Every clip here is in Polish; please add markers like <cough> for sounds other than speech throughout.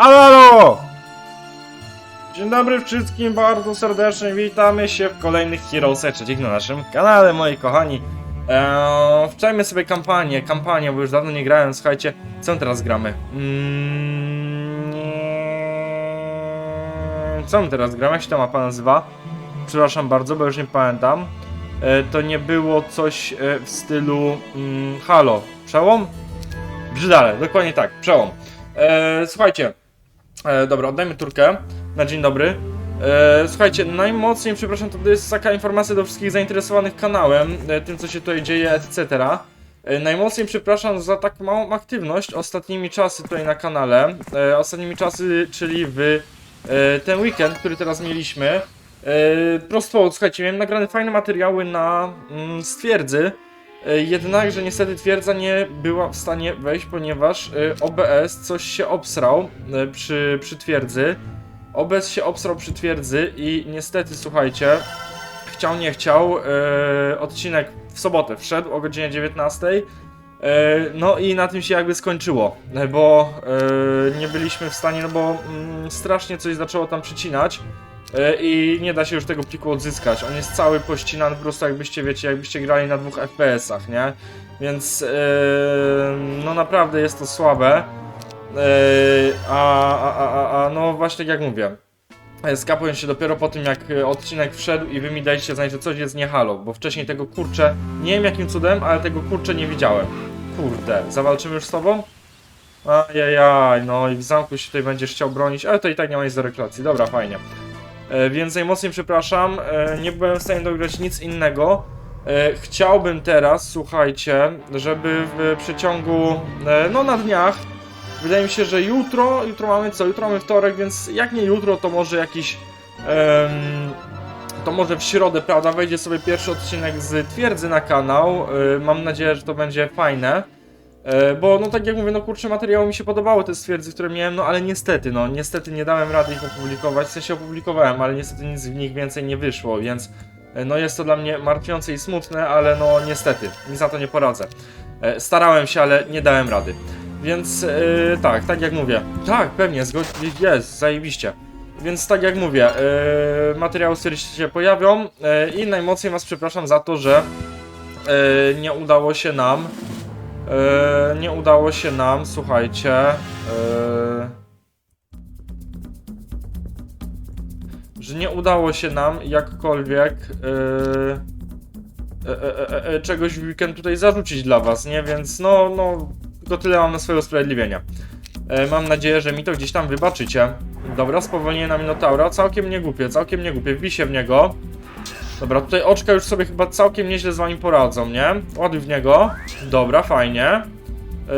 Halo! Dzień dobry wszystkim, bardzo serdecznie witamy się w kolejnych Heroesach trzecich na naszym kanale, moi kochani. Eee, sobie kampanię, kampanię, bo już dawno nie grałem, słuchajcie, co teraz gramy? Mm. Co teraz gramy? Jak się ta mapa nazywa? Przepraszam bardzo, bo już nie pamiętam. E, to nie było coś e, w stylu mm, Halo. Przełom? Brzydale, dokładnie tak, przełom. E, słuchajcie, e, dobra, oddajmy turkę na dzień dobry. E, słuchajcie, najmocniej przepraszam, to jest taka informacja do wszystkich zainteresowanych kanałem, e, tym co się tutaj dzieje, etc. E, najmocniej przepraszam za tak małą aktywność ostatnimi czasy tutaj na kanale. E, ostatnimi czasy, czyli w e, ten weekend, który teraz mieliśmy. E, prosto, słuchajcie, miałem nagrane fajne materiały na mm, stwierdzy. E, Jednakże niestety twierdza nie była w stanie wejść, ponieważ e, OBS coś się obsrał e, przy, przy twierdzy. OBS się obsrał przy twierdzy i niestety, słuchajcie, chciał nie chciał, odcinek w sobotę wszedł o godzinie 19. E, no i na tym się jakby skończyło, bo nie byliśmy w stanie, no bo mm, strasznie coś zaczęło tam przycinać. E, I nie da się już tego pliku odzyskać. On jest cały pościnany po prostu jakbyście, wiecie, jakbyście grali na dwóch FPS-ach, nie? Więc, e, no naprawdę jest to słabe. E, a, a, a, a, no właśnie jak mówię. Skapuję się dopiero po tym, jak odcinek wszedł i wy mi dajcie znać, że coś jest nie halo, bo wcześniej tego kurczę, nie wiem jakim cudem, ale tego kurczę nie widziałem. Kurde, zawalczymy już z tobą? Ajajaj, no i w zamku się tutaj będziesz chciał bronić, ale to i tak nie ma nic do reklacji, dobra, fajnie. E, więc najmocniej przepraszam, e, nie byłem w stanie dograć nic innego. E, chciałbym teraz, słuchajcie, żeby w przeciągu, no na dniach, wydaje mi się, że jutro, jutro mamy co, jutro mamy wtorek, więc jak nie jutro, to może jakiś, to może w środę, prawda, wejdzie sobie pierwszy odcinek z Twierdzy na kanał. Mam nadzieję, że to będzie fajne. E, Bo no tak jak mówię, no kurczę, materiały mi się podobały te stwierdzy, które miałem, no ale niestety, no niestety nie dałem rady ich opublikować, w sensie opublikowałem, ale niestety nic w nich więcej nie wyszło, więc e, no jest to dla mnie martwiące i smutne, ale no niestety, nic na to nie poradzę. E, Starałem się, ale nie dałem rady. Więc e, tak, tak jak mówię, tak, pewnie, zgod- jest, zajebiście. Więc tak jak mówię, e, materiały stwierdzi się pojawią e, i najmocniej was przepraszam za to, że e, nie udało się nam E, nie udało się nam, słuchajcie. e, że nie udało się nam jakkolwiek e, e, e, czegoś w weekend tutaj zarzucić dla was, nie? Więc no, no, tylko tyle mam na swoje usprawiedliwienie. E, mam nadzieję, że mi to gdzieś tam wybaczycie. Dobra, spowolnienie na Minotaura, całkiem nie głupie, całkiem nie głupie, wbij się w niego. Dobra, tutaj oczka już sobie chyba całkiem nieźle z wami poradzą, nie? Ładuj w niego. Dobra, fajnie. Yy...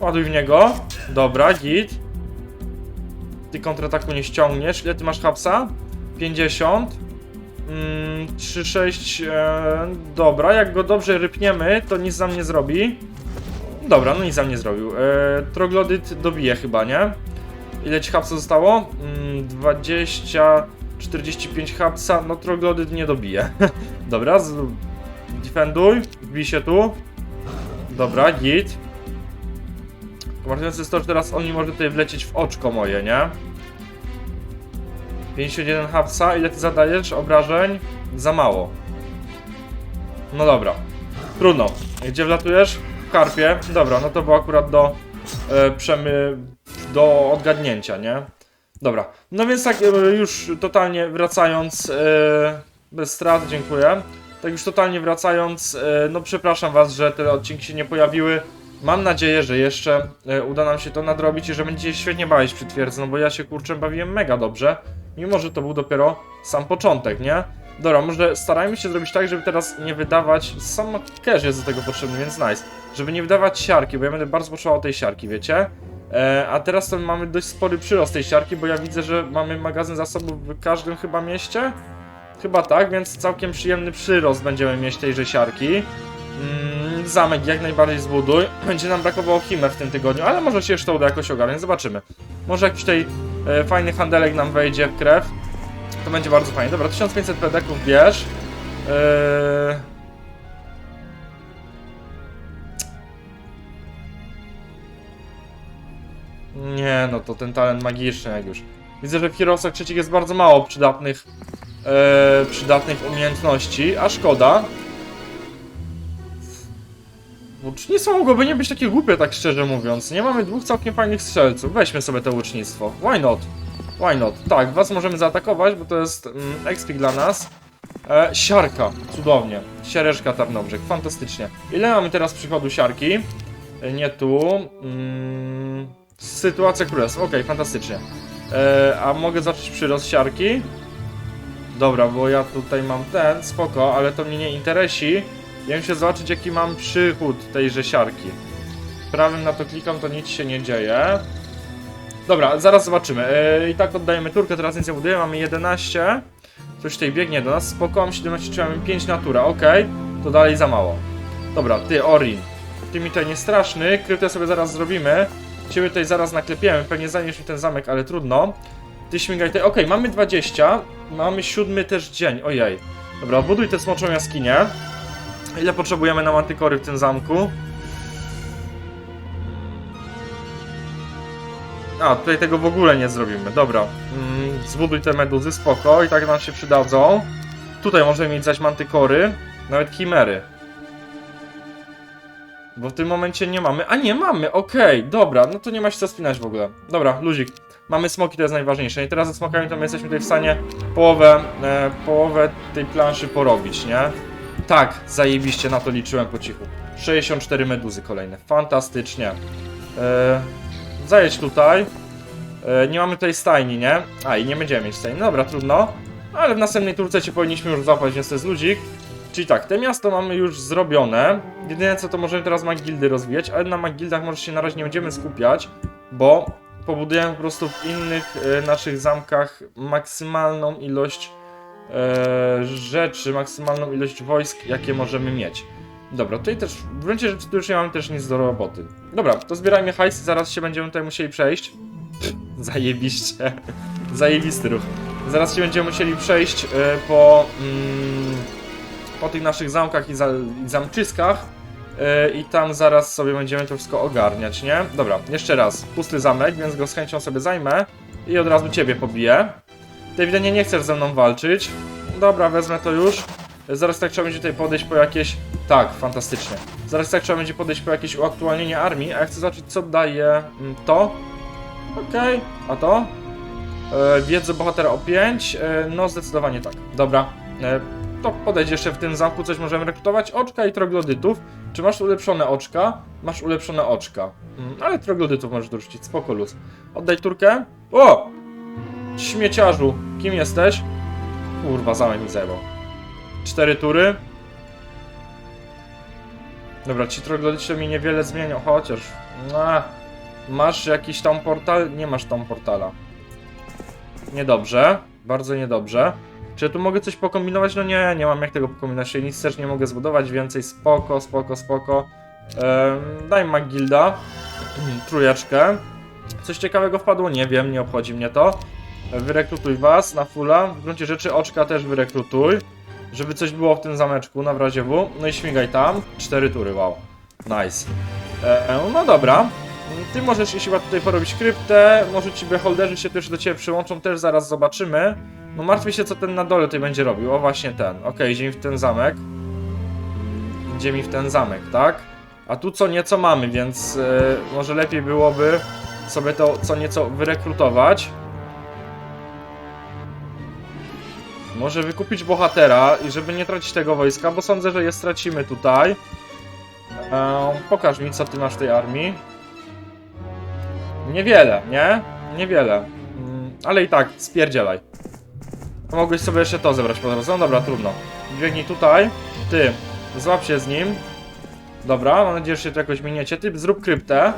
Ładuj w niego. Dobra, git. Ty kontrataku nie ściągniesz. Ile ty masz hapsa? 50. Mm, 3, 6. E... Dobra, jak go dobrze rypniemy, to nic nam nie zrobi. Dobra, no nic nam nie zrobił. E... Troglodyt dobije chyba, nie? Ile ci hapsa zostało? Mm, 20, 45 hapsa, no troglodyt nie dobije. <laughs> Dobra, z... defenduj, wbij się tu. Dobra, git. Martwiące jest to, że teraz on mi może tutaj wlecieć w oczko moje, nie? 51 hapsa, ile ty zadajesz obrażeń? Za mało. No dobra. Trudno. Gdzie wlatujesz? W karpie. Dobra, no to było akurat do przemy... do odgadnięcia, nie? Dobra. No więc tak e, już totalnie wracając e, bez strat, dziękuję. Tak już totalnie wracając, e, no przepraszam was, że te odcinki się nie pojawiły. Mam nadzieję, że jeszcze e, uda nam się to nadrobić i że będziecie świetnie bawić przy twierdzy, no bo ja się kurczę bawiłem mega dobrze, mimo że to był dopiero sam początek, nie? Dobra, może starajmy się zrobić tak, żeby teraz nie wydawać. Sam cash jest do tego potrzebny, więc nice. Żeby nie wydawać siarki, bo ja będę bardzo potrzebował tej siarki, wiecie? E, a teraz to mamy dość spory przyrost tej siarki, bo ja widzę, że mamy magazyn zasobów w każdym chyba mieście. Chyba tak, więc całkiem przyjemny przyrost będziemy mieć tejże siarki. Mm, zamek jak najbardziej zbuduj. <clears throat> Będzie nam brakowało chimer w tym tygodniu, ale może się jeszcze uda jakoś ogarnąć, zobaczymy. Może jakiś tutaj e, fajny handelek nam wejdzie w krew. To będzie bardzo fajnie. Dobra, 1500 pedeków bierz. Eee... Nie, no to ten talent magiczny jak już. Widzę, że w Heroesach trzecich jest bardzo mało przydatnych, e, przydatnych umiejętności, a szkoda. Łucznictwo mogłoby nie być takie głupie, tak szczerze mówiąc. Nie mamy dwóch całkiem fajnych strzelców. Weźmy sobie to łucznictwo. Why not? Why not? Tak, was możemy zaatakować, bo to jest mm, expik dla nas. E, siarka, cudownie. Siereczka Tarnobrzeg, fantastycznie. Ile mamy teraz przychodu siarki? E, Nie tu. Mm, sytuacja królestw, okej, fantastycznie. E, a mogę zacząć przyrost siarki? Dobra, bo ja tutaj mam ten, spoko, ale to mnie nie interesi. Ja muszę zobaczyć jaki mam przychód tejże siarki. Prawym na to klikam, to nic się nie dzieje. Dobra, zaraz zobaczymy. E, I tak oddajemy turkę, teraz nic nie buduję, mamy 11. Coś tutaj biegnie do nas, spoko, mam 17, czy mamy 5 natura, okej. To dalej za mało. Dobra, ty, Orin. Ty mi tutaj nie straszny, kryptę sobie zaraz zrobimy. Ciebie tutaj zaraz naklepiemy, pewnie zajmiesz mi ten zamek, ale trudno. Ty śmigaj tutaj, okej, mamy 20. Mamy siódmy też dzień, ojej. Dobra, buduj tę smoczą jaskinię. Ile potrzebujemy na mantykory w tym zamku? A, tutaj tego w ogóle nie zrobimy. Dobra. Mm, zbuduj te meduzy, spoko. I tak nam się przydadzą. Tutaj możemy mieć zaś mantykory. Nawet chimery. Bo w tym momencie nie mamy. A nie, mamy, okej, dobra. No to nie ma się co spinać w ogóle. Dobra, luzik. Mamy smoki, to jest najważniejsze. I teraz ze smokami to my jesteśmy tutaj w stanie połowę, e, połowę tej planszy porobić, nie? Tak, zajebiście, na to liczyłem po cichu. 64 meduzy kolejne, fantastycznie. E, zajedź tutaj. E, nie mamy tutaj stajni, nie? A, i nie będziemy mieć stajni, dobra, trudno. Ale w następnej turce powinniśmy już złapać, więc to jest ludzik. Czyli tak, te miasto mamy już zrobione. Jedyne co to możemy teraz magildy rozwijać, ale na magildach może się na razie nie będziemy skupiać, bo pobudujemy po prostu w innych e, naszych zamkach maksymalną ilość e, rzeczy, maksymalną ilość wojsk, jakie możemy mieć. Dobra, tutaj też, w gruncie rzeczy tu już nie mamy też nic do roboty. Dobra, to zbierajmy hajs, zaraz się będziemy tutaj musieli przejść. <laughs> Zajebiście. <laughs> Zajebisty ruch. Zaraz się będziemy musieli przejść e, po, mm, po tych naszych zamkach i, za, i zamczyskach. e, I tam zaraz sobie będziemy to wszystko ogarniać, nie? Dobra, jeszcze raz. Pusty zamek, więc go z chęcią sobie zajmę. I od razu ciebie pobiję. Ty ewidentnie nie chcesz ze mną walczyć. Dobra, wezmę to już. Zaraz tak trzeba będzie tutaj podejść po jakieś... Tak, fantastycznie. Zaraz tak trzeba będzie podejść po jakieś uaktualnienie armii, a ja chcę zobaczyć co daje mm, to. Okej, a to? E, wiedzę bohatera o 5. E, no zdecydowanie tak. Dobra. E, to podejdzie jeszcze w tym zamku, coś możemy rekrutować. Oczka i troglodytów. Czy masz ulepszone oczka? Masz ulepszone oczka. Mm, ale troglodytów możesz dorzucić, spoko luz. Oddaj turkę. O! Śmieciarzu, kim jesteś? Kurwa, zamek mi zajebał. Cztery tury. Dobra, ci troglodyci mi niewiele zmienią, chociaż... No, masz jakiś tam portal? Nie masz tam portala. Niedobrze, bardzo niedobrze. Czy ja tu mogę coś pokombinować? No nie, nie mam jak tego pokombinować, czyli nic też nie mogę zbudować, więcej spoko, spoko, spoko. Ehm, daj Magilda, trójeczkę. Coś ciekawego wpadło? Nie wiem, nie obchodzi mnie to. Wyrekrutuj was na fulla. W gruncie rzeczy oczka też wyrekrutuj. Żeby coś było w tym zameczku, na razie W. No i śmigaj tam. Cztery tury, wow. Nice. E, no dobra. Ty możesz, chyba tutaj porobić kryptę, może ci beholderzy się też do ciebie przyłączą, też zaraz zobaczymy. No martwię się, co ten na dole tutaj będzie robił. O, właśnie ten. Okej, idzie mi w ten zamek. Idzie mi w ten zamek, tak? A tu co nieco mamy, więc e, może lepiej byłoby sobie to co nieco wyrekrutować. Może wykupić bohatera i żeby nie tracić tego wojska, bo sądzę, że je stracimy tutaj. E, pokaż mi, co ty masz w tej armii. Niewiele, nie? Niewiele. Mm, ale i tak, spierdzielaj. Mogłeś sobie jeszcze to zebrać po drodze. No dobra, trudno. Biegnij tutaj. Ty, złap się z nim. Dobra, mam nadzieję, że się to jakoś miniecie. Ty, zrób kryptę.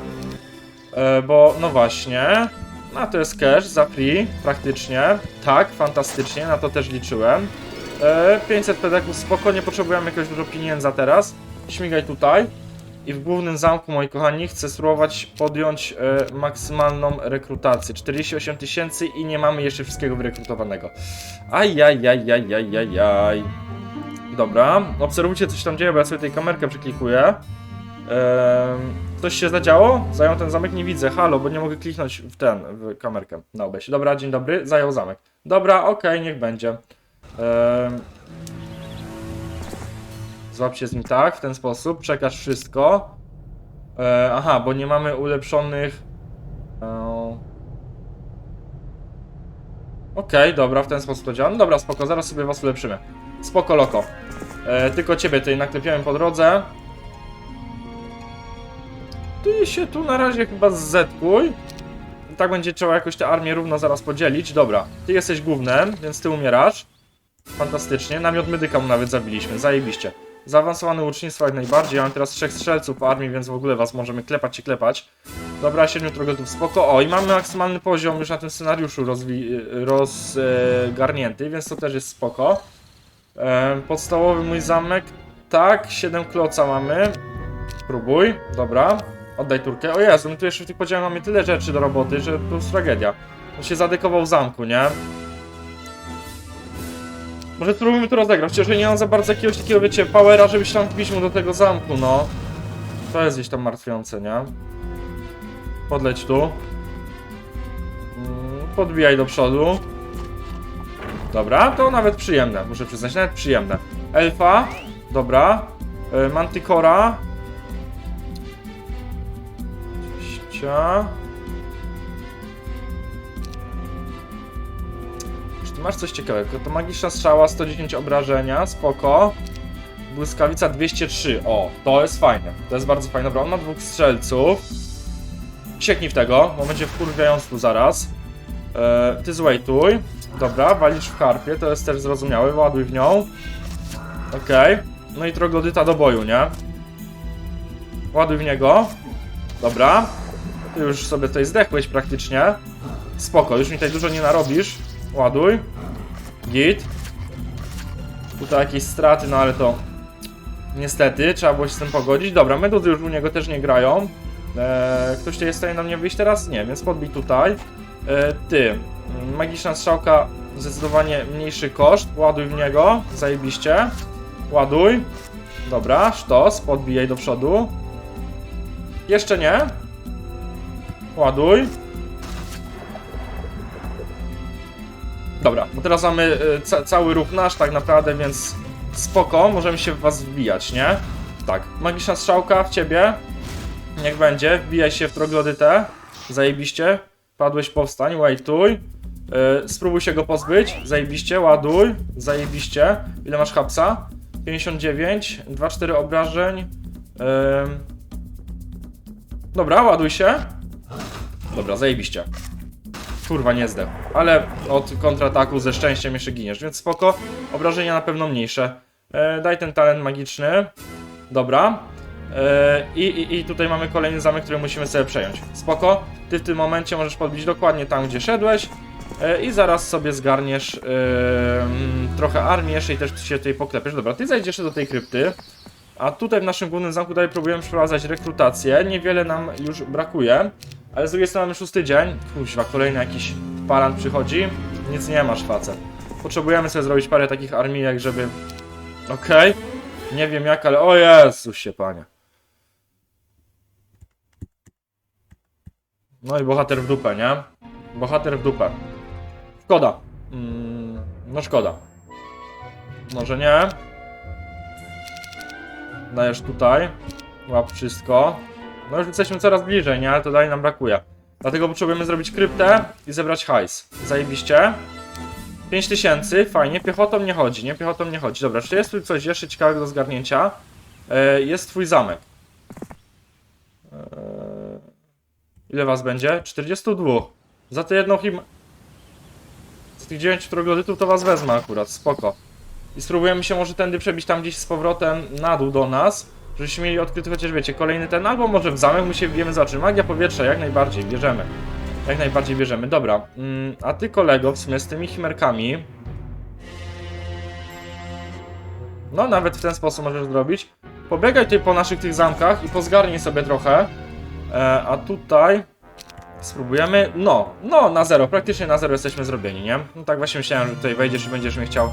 E, bo, no właśnie. A to jest cash za free, praktycznie. Tak, fantastycznie, na to też liczyłem. E, 500 pedeków, spokojnie potrzebujemy jakiegoś dużo pieniędzy teraz. Śmigaj tutaj. I w głównym zamku, moi kochani, chcę spróbować podjąć e, maksymalną rekrutację. 48 tysięcy i nie mamy jeszcze wszystkiego wyrekrutowanego. Ajajajajajajaj. Dobra, obserwujcie co się tam dzieje, bo ja sobie tej kamerkę przyklikuję. Coś się zadziało? Zajął ten zamek? Nie widzę. Halo, bo nie mogę kliknąć w ten, w kamerkę na OBS. Dobra, dzień dobry. Zajął zamek. Dobra, okej, niech będzie. Ehm... Złap się z nim tak, w ten sposób. Przekaż wszystko. E, aha, bo nie mamy ulepszonych... E, Okej, dobra, w ten sposób to działa. No dobra, spoko, zaraz sobie was ulepszymy. Spoko, loko. E, tylko ciebie tutaj naklepiałem po drodze. Ty się tu na razie chyba zetkuj. Tak będzie trzeba jakoś tę armię równo zaraz podzielić. Dobra, ty jesteś głównym, więc ty umierasz. Fantastycznie. Namiot medyka mu nawet zabiliśmy, zajebiście. Zaawansowane łucznictwo jak najbardziej. Ja mam teraz trzech strzelców armii, więc w ogóle was możemy klepać i klepać. Dobra, siedmiu troglodów, spoko. O, i mamy maksymalny poziom już na tym scenariuszu rozgarnięty, więc to też jest spoko. E, podstawowy mój zamek, tak, 7 kloca mamy. Próbuj, dobra. Oddaj turkę. O Jezu, my tu jeszcze w tych podziałach mamy tyle rzeczy do roboty, że to jest tragedia. On się zadekował w zamku, nie? Może spróbujmy to rozegrać, chociaż nie mam za bardzo jakiegoś takiego, wiecie, powera, żeby się tam wbić mu do tego zamku, no. To jest gdzieś tam martwiące, nie? Podleć tu. Mm, Podbijaj do przodu. Dobra, to nawet przyjemne, muszę przyznać, nawet przyjemne. Elfa, dobra. E, Manticora. Cia. Czy masz coś ciekawego? To magiczna strzała, 110 obrażenia, spoko. Błyskawica 203, o, to jest fajne. To jest bardzo fajne, dobra, on ma dwóch strzelców. Sieknij w tego, bo będzie wkurwiając tu zaraz. E, ty złejtuj. Dobra, walisz w harpie, to jest też zrozumiałe, ładuj w nią. Okej. No i troglodyta do boju, nie? Ładuj w niego. Dobra. Już sobie tutaj zdechłeś praktycznie. Spoko, już mi tutaj dużo nie narobisz. Ładuj. Git. Tutaj jakieś straty, no ale to... Niestety, trzeba było się z tym pogodzić. Dobra, meduzy już u niego też nie grają. Eee, ktoś tutaj jest w stanie na mnie wyjść teraz? Nie, więc podbij tutaj. Eee, ty. Magiczna strzałka, zdecydowanie mniejszy koszt. Ładuj w niego, zajebiście. Ładuj. Dobra, sztos, podbijaj do przodu. Jeszcze nie. Ładuj. Dobra, bo teraz mamy y, ca cały ruch nasz tak naprawdę, więc spoko, możemy się w was wbijać, nie? Tak, magiczna strzałka w ciebie. Niech będzie, wbijaj się w troglodytę. Zajebiście. Padłeś, powstań, wajtuj. Yy, spróbuj się go pozbyć. Zajebiście, ładuj. Zajebiście. Ile masz hapsa? 59, 2-4 obrażeń. Yy... Dobra, ładuj się. Dobra, zajebiście. Kurwa, nie zdechł. Ale od kontrataku ze szczęściem jeszcze giniesz, więc spoko. Obrażenia na pewno mniejsze. E, daj ten talent magiczny. Dobra. E, i, i, I tutaj mamy kolejny zamek, który musimy sobie przejąć. Spoko. Ty w tym momencie możesz podbić dokładnie tam, gdzie szedłeś. E, I zaraz sobie zgarniesz e, mm, trochę armii jeszcze i też się tutaj poklepiesz. Dobra, ty zajdziesz do tej krypty. A tutaj w naszym głównym zamku dalej próbujemy przeprowadzać rekrutację. Niewiele nam już brakuje. Ale z drugiej strony mamy szósty dzień. Kuźwa, kolejny jakiś paran przychodzi. Nic nie masz, facet. Potrzebujemy sobie zrobić parę takich armijek, żeby... Okej. Nie wiem jak, ale... O Jezusie, panie. No i bohater w dupę, nie? Bohater w dupę. Szkoda. Mm, no szkoda. Może nie. Dajesz tutaj. Łap wszystko. No już jesteśmy coraz bliżej, nie? Ale to dalej nam brakuje. Dlatego potrzebujemy zrobić kryptę i zebrać hajs. Zajebiście. 5000, fajnie. Piechotą nie chodzi, nie? Piechotą nie chodzi. Dobra, czy jest tu coś jeszcze ciekawego do zgarnięcia? E, jest twój zamek. E, ile was będzie? 42. Za tę jedną him... Z tych 9 troglodytów to was wezmę akurat, spoko. I spróbujemy się może tędy przebić tam gdzieś z powrotem na dół do nas. Żebyśmy mieli odkryty chociaż wiecie, kolejny ten, albo może w zamek my się zobaczymy. Magia powietrza, jak najbardziej, bierzemy. Jak najbardziej bierzemy. Dobra, mm, a ty kolego, w sumie z tymi chimerkami... No, nawet w ten sposób możesz zrobić. Pobiegaj tutaj po naszych tych zamkach i pozgarnij sobie trochę. E, a tutaj... Spróbujemy. No, no, na zero, praktycznie na zero jesteśmy zrobieni, nie? No tak właśnie myślałem, że tutaj wejdziesz i będziesz mnie chciał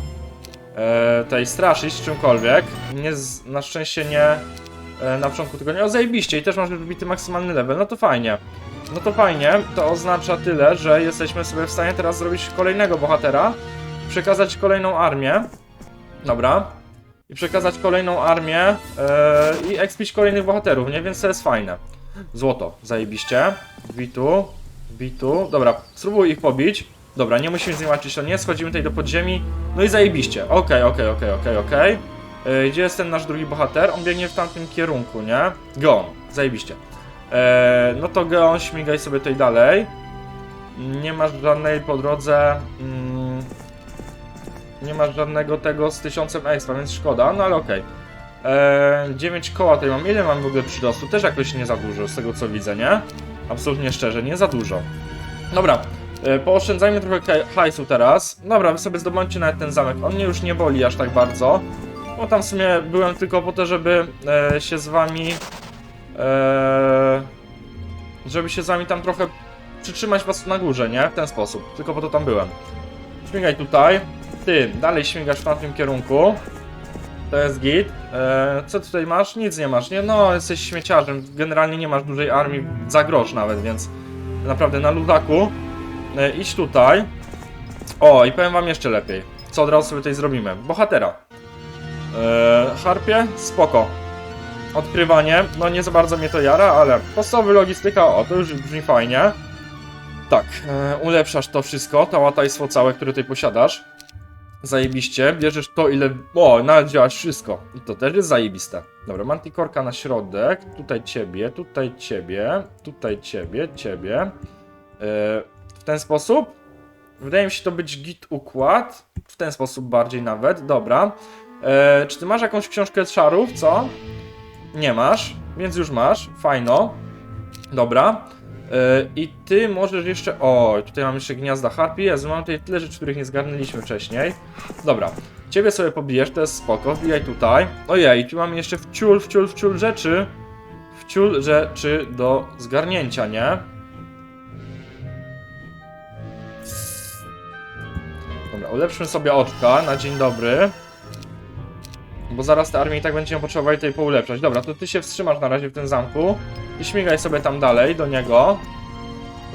e, tutaj straszyć czymkolwiek. Nie na szczęście nie, e, na początku tygodnia. O, zajebiście i też masz wybity maksymalny level, no to fajnie. No to fajnie, to oznacza tyle, że jesteśmy sobie w stanie teraz zrobić kolejnego bohatera, przekazać kolejną armię. Dobra. I przekazać kolejną armię e, i expić kolejnych bohaterów, nie? Więc to jest fajne. Złoto, zajebiście. Witu, Witu. Dobra, spróbuj ich pobić. Dobra, nie musimy z nim walczyć, to nie. Schodzimy tutaj do podziemi. No i zajebiście. Okej, okej, okej, okej, okej. E, Gdzie jest ten nasz drugi bohater? On biegnie w tamtym kierunku, nie? Geon, zajebiście. E, no to Geon, śmigaj sobie tutaj dalej. Nie masz żadnej po drodze... Mm, nie masz żadnego tego z 1000 expa, więc szkoda, no ale okej. Eee, 9 koła tutaj mam. Ile mam w ogóle przyrostu? Też jakoś nie za dużo, z tego co widzę, nie? Absolutnie szczerze, nie za dużo. Dobra, pooszczędzajmy trochę hajsu teraz. Dobra, wy sobie zdobądźcie nawet ten zamek. On mnie już nie boli aż tak bardzo. Bo tam w sumie byłem tylko po to, żeby e, się z wami... E, żeby się z wami tam trochę przytrzymać was na górze, nie? W ten sposób. Tylko po to tam byłem. Śmigaj tutaj. Ty, dalej śmigasz w tamtym kierunku. To jest git. E, co tutaj masz? Nic nie masz, nie? No, jesteś śmieciarzem. Generalnie nie masz dużej armii za grosz nawet, więc naprawdę na ludaku. E, idź tutaj. O, i powiem wam jeszcze lepiej. Co od razu sobie tutaj zrobimy? Bohatera. E, harpie? Spoko. Odkrywanie, no nie za bardzo mnie to jara, ale podstawowy logistyka, o, to już brzmi fajnie. Tak, e, ulepszasz to wszystko, to łatajstwo całe, które tutaj posiadasz. Zajebiście, bierzesz to ile... O, nawet działasz wszystko. I to też jest zajebiste. Dobra, mantikorka na środek, tutaj ciebie, tutaj ciebie, tutaj ciebie, ciebie. Ten sposób. Wydaje mi się to być git układ. W ten sposób bardziej nawet, dobra. E, czy ty masz jakąś książkę z szarów, co? Nie masz, więc już masz, fajno. Dobra. E, I ty możesz jeszcze. O, tutaj mam jeszcze gniazda harpii. Jezu, mam tutaj tyle rzeczy, których nie zgarnęliśmy wcześniej. Dobra. Ciebie sobie pobijesz, to jest spoko. Wbijaj tutaj. Ojej, tu mamy jeszcze wciul, wciul, wciul rzeczy. Wciul rzeczy do zgarnięcia, nie? Dobra, ulepszmy sobie oczka na dzień dobry. Bo zaraz te armie i tak będziemy potrzebowali tutaj poulepszać. Dobra, to ty się wstrzymasz na razie w tym zamku. I śmigaj sobie tam dalej do niego.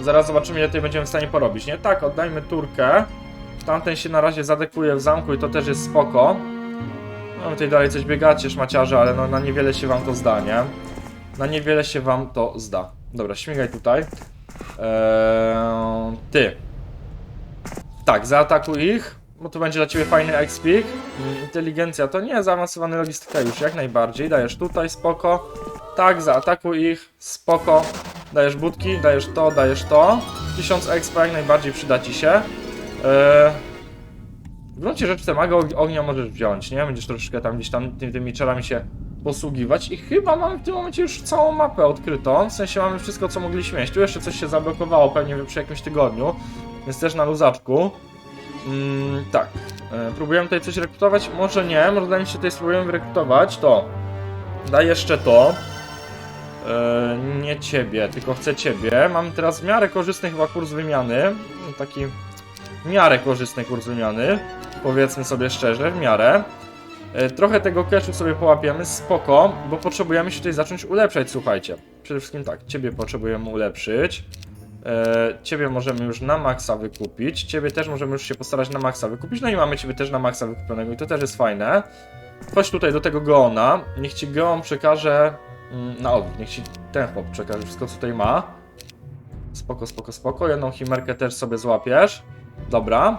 Zaraz zobaczymy, ile tutaj będziemy w stanie porobić, nie? Tak, oddajmy turkę. Tamten się na razie zadekuje w zamku i to też jest spoko. No tutaj dalej coś biegacie, szmaciarze, ale no na niewiele się wam to zda, nie? Na niewiele się wam to zda. Dobra, śmigaj tutaj. Eee, ty. Tak, zaatakuj ich, bo to będzie dla ciebie fajny. Mm, Inteligencja to nie, zaawansowany logistyka już jak najbardziej. Dajesz tutaj, spoko. Tak, zaatakuj ich, spoko. Dajesz budki, dajesz to, dajesz to. 1000 expa jak najbardziej przyda ci się. Eee, w gruncie rzeczy te maga og- ognia możesz wziąć, nie? Będziesz troszeczkę tam gdzieś tam tymi, tymi czarami się posługiwać i chyba mamy w tym momencie już całą mapę odkrytą, w sensie mamy wszystko co mogliśmy mieć. Tu jeszcze coś się zablokowało pewnie przy jakimś tygodniu, więc też na luzaczku. Mm, tak, e, próbujemy tutaj coś rekrutować, może nie, może zanim się tutaj spróbujemy wyrekrutować, to daj jeszcze to. E, nie ciebie, tylko chcę ciebie. Mam teraz w miarę korzystny chyba kurs wymiany. Taki w miarę korzystny kurs wymiany. Powiedzmy sobie szczerze, w miarę. E, Trochę tego cashu sobie połapiemy, spoko, bo potrzebujemy się tutaj zacząć ulepszać, słuchajcie. Przede wszystkim tak, ciebie potrzebujemy ulepszyć. E, Ciebie możemy już na maksa wykupić. Ciebie też możemy już się postarać na maksa wykupić. No i mamy ciebie też na maksa wykupionego i to też jest fajne. Chodź tutaj do tego Geona. Niech ci Geon przekaże mm, na odwrót. Niech ci ten chłop przekaże wszystko, co tutaj ma. Spoko, spoko, spoko. Jedną chimerkę też sobie złapiesz. Dobra.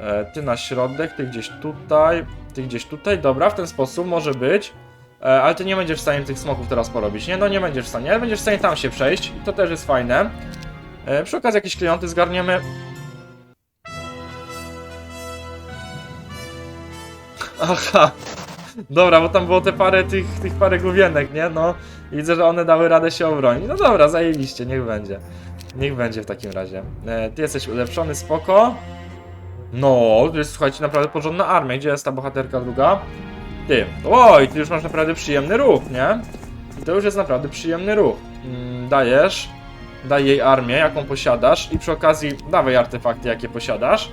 E, Ty na środek, ty gdzieś tutaj, ty gdzieś tutaj. Dobra, w ten sposób może być. E, Ale ty nie będziesz w stanie tych smoków teraz porobić, nie? No nie będziesz w stanie, będziesz w stanie tam się przejść i to też jest fajne. E, Przy okazji jakieś klienty zgarniemy. Aha. Dobra, bo tam było te parę tych, tych parę główienek, nie? No. Widzę, że one dały radę się obronić. No dobra, zajebiście, niech będzie. Niech będzie w takim razie. E, ty jesteś ulepszony, spoko. No, to jest, słuchajcie, naprawdę porządna armia. Gdzie jest ta bohaterka druga? Ty. Oj, ty już masz naprawdę przyjemny ruch, nie? I to już jest naprawdę przyjemny ruch. Mm, dajesz. Daj jej armię, jaką posiadasz. I przy okazji dawaj artefakty, jakie posiadasz.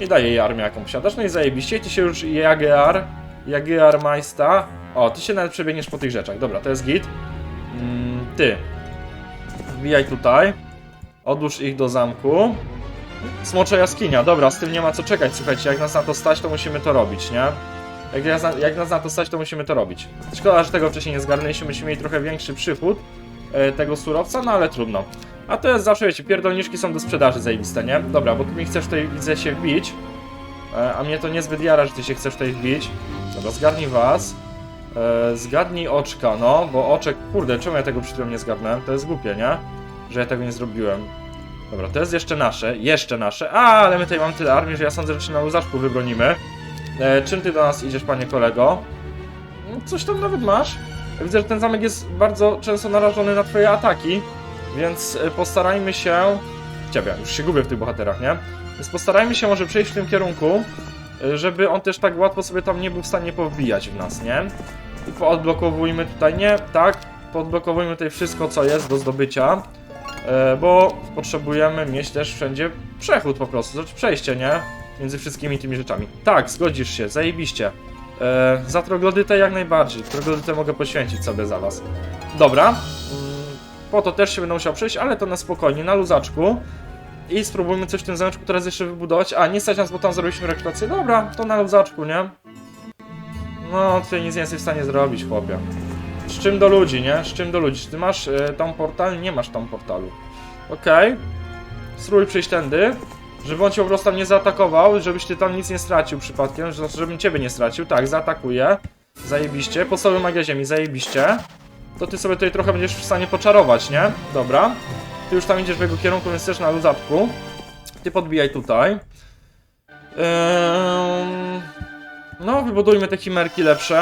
I daj jej armię, jaką posiadasz. No i zajebiście. Ty się już Jagear, Jagear Majsta. O, ty się nawet przebiegniesz po tych rzeczach. Dobra, to jest git. Mm, ty. Wbijaj tutaj. Odłóż ich do zamku. Smocza jaskinia, dobra, z tym nie ma co czekać, słuchajcie, jak nas na to stać, to musimy to robić, nie? Jak, nas na- jak nas na to stać, to musimy to robić. Szkoda, że tego wcześniej nie zgarnęliśmy, musimy mieć trochę większy przychód e, tego surowca, no ale trudno. A to jest zawsze, wiecie, pierdolniczki są do sprzedaży zajebiste, nie? Dobra, bo ty mi chcesz tutaj, widzę, się wbić, e, a mnie to niezbyt jara, że ty się chcesz tutaj wbić. Dobra, zgarnij was. E, zgadnij oczka, no, bo oczek, kurde, czemu ja tego przed nie zgadnąłem? To jest głupie, nie? Że ja tego nie zrobiłem. Dobra, to jest jeszcze nasze, jeszcze nasze. A, ale my tutaj mamy tyle armii, że ja sądzę, że się na luzaczku wybronimy. E, czym ty do nas idziesz, panie kolego? No, Coś tam nawet masz. Widzę, że ten zamek jest bardzo często narażony na twoje ataki, więc e, postarajmy się... Ciebie, już się gubię w tych bohaterach, nie? Więc postarajmy się może przejść w tym kierunku, e, żeby on też tak łatwo sobie tam nie był w stanie powbijać w nas, nie? I poodblokowujmy tutaj, nie, tak, poodblokowujmy tutaj wszystko, co jest do zdobycia. E, bo potrzebujemy mieć też wszędzie przechód po prostu, znaczy przejście, nie? Między wszystkimi tymi rzeczami. Tak, zgodzisz się, zajebiście. Za troglodytę jak najbardziej. Troglodytę mogę poświęcić sobie za was. Dobra. Po to też się będę musiał przejść, ale to na spokojnie, na luzaczku. I spróbujmy coś w tym zameczku teraz jeszcze wybudować. A, nie stać nas, bo tam zrobiliśmy rekrutację. Dobra, to na luzaczku, nie? No, tutaj nic nie jesteś w stanie zrobić, chłopie. Z czym do ludzi, nie? Z czym do ludzi? Czy ty masz y, tam portal? Nie masz tam portalu. Okej. Spróbuj przejść tędy, żeby on cię po prostu tam nie zaatakował, żebyś ty tam nic nie stracił przypadkiem, że- żebym ciebie nie stracił. Tak, zaatakuje. Zajebiście. Podstawowy magia ziemi, zajebiście. To ty sobie tutaj trochę będziesz w stanie poczarować, nie? Dobra. Ty już tam idziesz w jego kierunku, więc też na luzaczku. Ty podbijaj tutaj. No, wybudujmy te chimerki lepsze.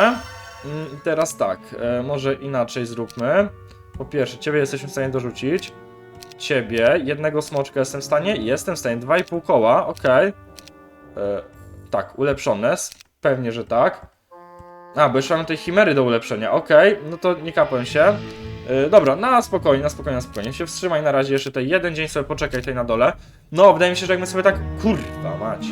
Mm, i Teraz tak, e, może inaczej zróbmy. Po pierwsze, ciebie jesteśmy w stanie dorzucić. Ciebie, jednego smoczka jestem w stanie? Jestem w stanie, 2,5 koła, okej. E, Tak, ulepszone, pewnie, że tak. A, bo jeszcze mamy tej chimery do ulepszenia, okej, no to nie kapłem się. E, Dobra, na spokojnie, na spokojnie, na spokojnie. Się wstrzymaj na razie jeszcze ten jeden dzień sobie poczekaj tutaj na dole. No, wydaje mi się, że jak my sobie tak... Kurwa mać.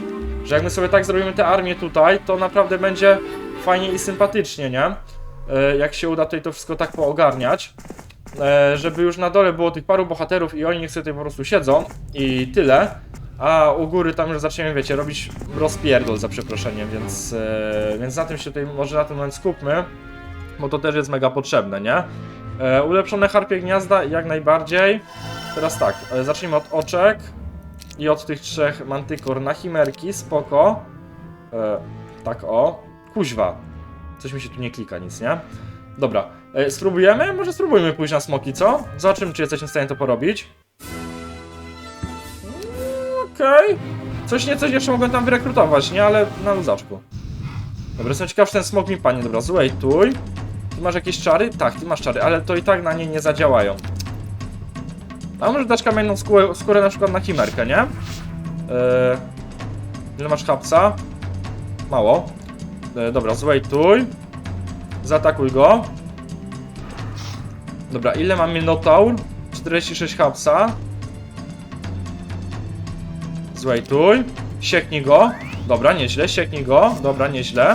Że jak my sobie tak zrobimy tę armię tutaj, to naprawdę będzie fajnie i sympatycznie, nie? E, Jak się uda tutaj to wszystko tak poogarniać, e, żeby już na dole było tych paru bohaterów i oni niech sobie tutaj po prostu siedzą i tyle, a u góry tam już zaczniemy, wiecie, robić rozpierdol za przeproszeniem, więc, e, więc na tym się tutaj może na ten moment skupmy, bo to też jest mega potrzebne, nie? E, Ulepszone harpie gniazda jak najbardziej. Teraz tak, e, zacznijmy od oczek i od tych trzech mantykor na chimerki, spoko. E, tak o. Kuźwa. Coś mi się tu nie klika, nic, nie? Dobra. E, spróbujemy? Może spróbujmy pójść na smoki, co? Zobaczymy, czy jesteśmy w stanie to porobić. Okej. Coś nie, coś jeszcze mogłem tam wyrekrutować, nie? Ale na luzaczku. Dobra, jestem ciekaw, czy ten smok mi panie. Dobra, złejtuj. Ty masz jakieś czary? Tak, ty masz czary, ale to i tak na nie nie zadziałają. A może dać kamienną skórę, skórę na przykład na chimerkę, nie? Eee, ile masz hapsa? Mało. E, dobra, złejtuj. Zaatakuj go. Dobra, ile ma Minotaur? 46 hapsa. Złejtuj. Sieknij go. Dobra, nieźle, sieknij go. Dobra, nieźle.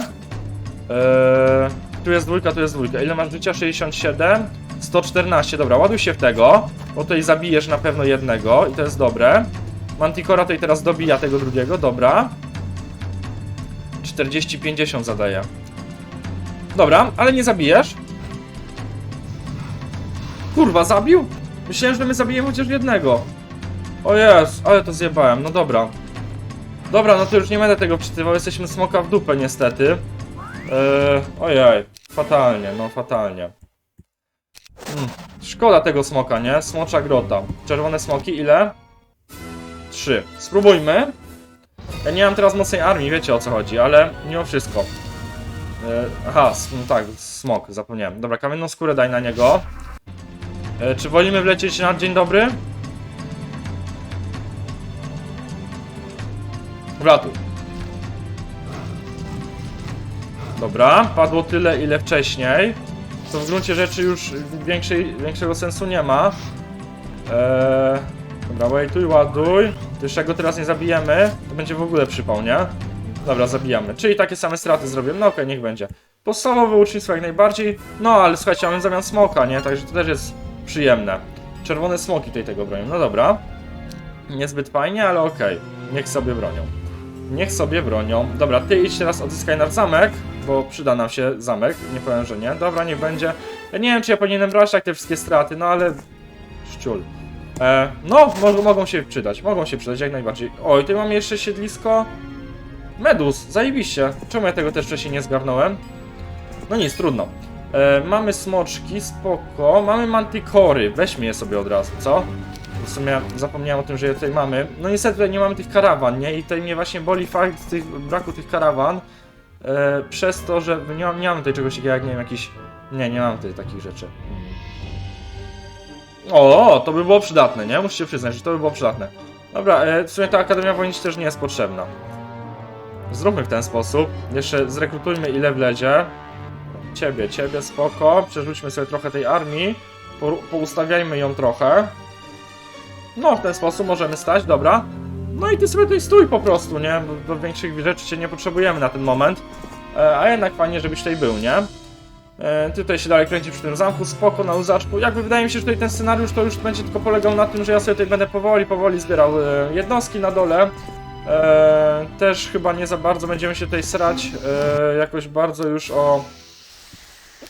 Eee, tu jest dwójka, tu jest dwójka. Ile masz życia? 67. 114. Dobra, ładuj się w tego. Bo tutaj zabijesz na pewno jednego i to jest dobre. Manticora tutaj teraz dobija tego drugiego, dobra. 40-50 zadaje. Dobra, ale nie zabijesz. Kurwa, zabił? Myślałem, że my zabijemy chociaż jednego. O jest, ale to zjebałem, no dobra. Dobra, no to już nie będę tego wczytywał, jesteśmy smoka w dupę niestety. Eee, ojej, fatalnie, no fatalnie. Mm, szkoda tego smoka, nie? Smocza grota. Czerwone smoki, ile? Trzy. Spróbujmy. Ja nie mam teraz mocnej armii, wiecie o co chodzi, ale mimo wszystko. E, aha, no tak, smok, zapomniałem. Dobra, kamienną skórę daj na niego. E, czy wolimy wlecieć na dzień dobry? Wlatuj. Dobra, padło tyle, ile wcześniej. Co w gruncie rzeczy już większej, większego sensu nie ma. Eee, dobra, wejtuj, ładuj. Już jak go teraz nie zabijemy, to będzie w ogóle przypał, nie? Dobra, zabijamy. Czyli takie same straty zrobię. No okej, niech będzie. Podstawowe ucznictwo jak najbardziej, no ale słuchajcie, mamy zamian smoka, nie? Także to też jest przyjemne. Czerwone smoki tutaj tego bronią, no dobra. Niezbyt fajnie, ale okej. Niech sobie bronią. Niech sobie bronią. Dobra, ty idź teraz odzyskaj nasz zamek, bo przyda nam się zamek, nie powiem, że nie. Dobra, niech będzie. Ja nie wiem, czy ja powinienem brać tak te wszystkie straty, no ale... Szczul. E, no, mo mogą się przydać, mogą się przydać jak najbardziej. Oj, tutaj mamy jeszcze siedlisko... Medus, zajebiście. Czemu ja tego też wcześniej nie zgarnąłem? No nic, trudno. E, mamy smoczki, spoko. Mamy mantykory, weźmy je sobie od razu, co? W sumie zapomniałem o tym, że je tutaj mamy. No niestety tutaj nie mamy tych karawan, nie? I tutaj mnie właśnie boli fakt tych, braku tych karawan. E, przez to, że nie, mam, nie mamy tutaj czegoś takiego jak, nie wiem, jakiś... Nie, nie mamy tutaj takich rzeczy. O, to by było przydatne, nie? Musicie przyznać, że to by było przydatne. Dobra, e, w sumie ta Akademia Wojniczy też nie jest potrzebna. Zróbmy w ten sposób. Jeszcze zrekrutujmy ile wlezie. Ciebie, ciebie, spoko. Przerzućmy sobie trochę tej armii. Po, poustawiajmy ją trochę. No, w ten sposób możemy stać, dobra. No i ty sobie tutaj stój po prostu, nie? Bo do większych rzeczy cię nie potrzebujemy na ten moment. E, a jednak fajnie, żebyś tutaj był, nie? E, ty tutaj się dalej kręci przy tym zamku, spoko, na łzaczku. Jakby wydaje mi się, że tutaj ten scenariusz to już będzie tylko polegał na tym, że ja sobie tutaj będę powoli, powoli zbierał e, jednostki na dole. E, też chyba nie za bardzo będziemy się tutaj srać e, jakoś bardzo już o...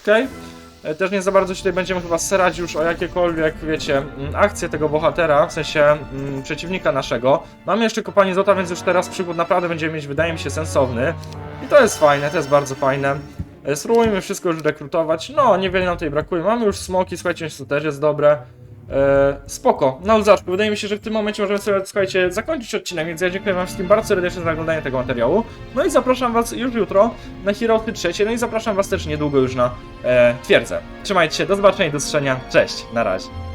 Okej. E, Też nie za bardzo się tutaj będziemy chyba serać już o jakiekolwiek, wiecie, mm, akcje tego bohatera, w sensie mm, przeciwnika naszego. Mamy jeszcze kopanie złota, więc już teraz przygód naprawdę będziemy mieć, wydaje mi się, sensowny. I to jest fajne, to jest bardzo fajne. E, Spróbujmy wszystko już rekrutować. No, niewiele nam tutaj brakuje. Mamy już smoki, słuchajcie, to też jest dobre. E, spoko, na łzaczku. Wydaje mi się, że w tym momencie możemy sobie, słuchajcie, zakończyć odcinek, więc ja dziękuję wam wszystkim bardzo serdecznie za oglądanie tego materiału. No i zapraszam was już jutro na Heroesy 3, no i zapraszam was też niedługo już na e, twierdzę. Trzymajcie się, do zobaczenia i do usłyszenia. Cześć, na razie.